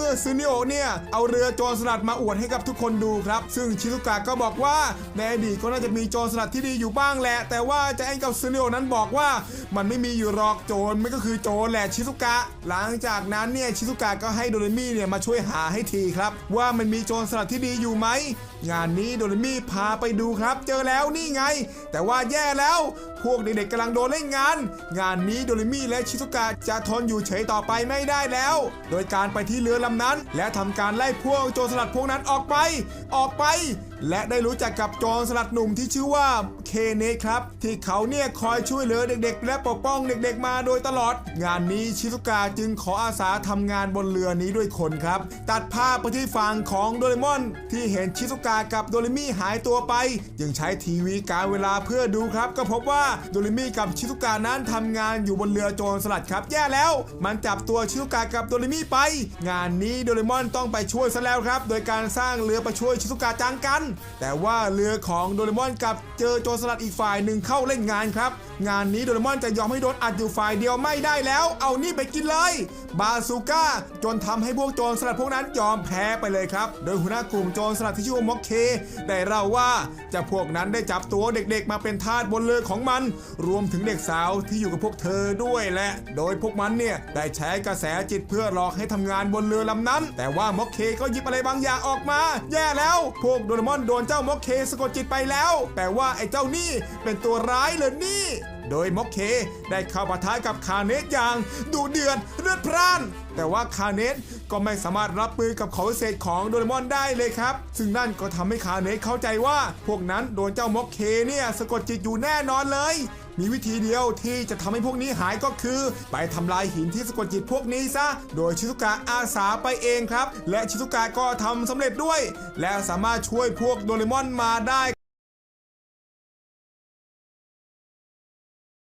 เมื่อซึนิโอเนี่ยเอาเรือโจรสลัดมาอวดให้กับทุกคนดูครับ ซึ่งชิซุกะก็บอกว่าในอดีตก็น่าจะมีโจรสลัดที่ดีอยู่บ้างแหละ แต่ว่าใจแอนกับซึนิโอนั้นบอกว่ามันไม่มีอยู่หรอกโจรมันก็คือโจรแหละชิซุกะ หลังจากนั้นเนี่ยชิซุกะก็ให้โดเรมี่เนี่ยมาช่วยหาให้ทีครับ ว่ามันมีโจรสลัดที่ดีอยู่ไหมงานนี้โดเรมี่พาไปดูครับ เจอแล้วนี่ไง แต่ว่าแย่แล้ว พวกเด็กๆกำลังโดนเล่นงาน งานนี้โดเรมี่และชิซุกะจะทนอยู่เฉยต่อไปไม่ได้แล้ว โดยการไปที่เรือลำนั้น และทำการไล่พวกโจรสลัดพวกนั้นออกไป ออกไป และได้รู้จักกับโจรสลัดหนุ่มที่ชื่อว่าเคเนครับ ที่เขาเนี่ยคอยช่วยเหลือเด็กๆ และปกป้องเด็กๆ มาโดยตลอด งานนี้ชิซุกะจึงขออาสาทำงานบนเรือนี้ด้วยคนครับ ตัดภาพไปที่ฝั่งของโดเรมอน ที่เห็นชิซุกะกับโดเรมี่หายตัวไป จึงใช้ทีวีการเวลาเพื่อดูครับ ก็พบว่าโดเรมี่กับชิซุกะนั้นทำงานอยู่บนเรือโจรสลัดครับแย่แล้ว มันจับตัวชิซุกะกับโดเรมี่ไป งานนี้โดเรมอนต้องไปช่วยซะแล้วครับ โดยการสร้างเรือไปช่วยชิซุกะจังกันแต่ว่าเรือของโดเรมอนกับเจอโจรสลัดอีกฝ่ายหนึ่งเข้าเล่นงานครับ งานนี้โดเรมอนจะยอมให้โดนอัดอยู่ฝ่ายเดียวไม่ได้แล้ว เอานี่ไปกินเลย บาซูก้า จนทำให้พวกโจรสลัดพวกนั้นยอมแพ้ไปเลยครับ โดยหัวหน้ากลุ่มโจรสลัดที่ชื่อว่ามอกเค ได้เล่าว่าจะพวกนั้นได้จับตัวเด็กๆ มาเป็นทาสบนเรือของมัน รวมถึงเด็กสาวที่อยู่กับพวกเธอด้วยแหละ โดยพวกมันเนี่ยได้ใช้กระแสจิตเพื่อหลอกให้ทำงานบนเรือลำนั้น แต่ว่ามอกเคก็หยิบอะไรบางอย่างออกมา แย่แล้ว พวกโดเรมอนโดนเจ้ามอกเคสะกดจิตไปแล้ว แต่ว่าไอ้เจ้านี่เป็นตัวร้ายเลยนี่ โดยมอกเคได้เข้าปะทะกับคาเนตอย่างดุเดือดเลือดพร่าน แต่ว่าคาเนตก็ไม่สามารถรับมือกับของพิเศษของโดเรมอนได้เลยครับ ซึ่งนั่นก็ทำให้คาเนตเข้าใจว่า พวกนั้นโดนเจ้ามอกเคเนี่ยสะกดจิตอยู่แน่นอนเลย มีวิธีเดียวที่จะทำให้พวกนี้หายก็คือ ไปทำลายหินที่สะกดจิตพวกนี้ซะ โดยชิซุกะอาสาไปเองครับ และชิซุกะก็ทำสำเร็จด้วย และสามารถช่วยพวกโดเรมอนมาได้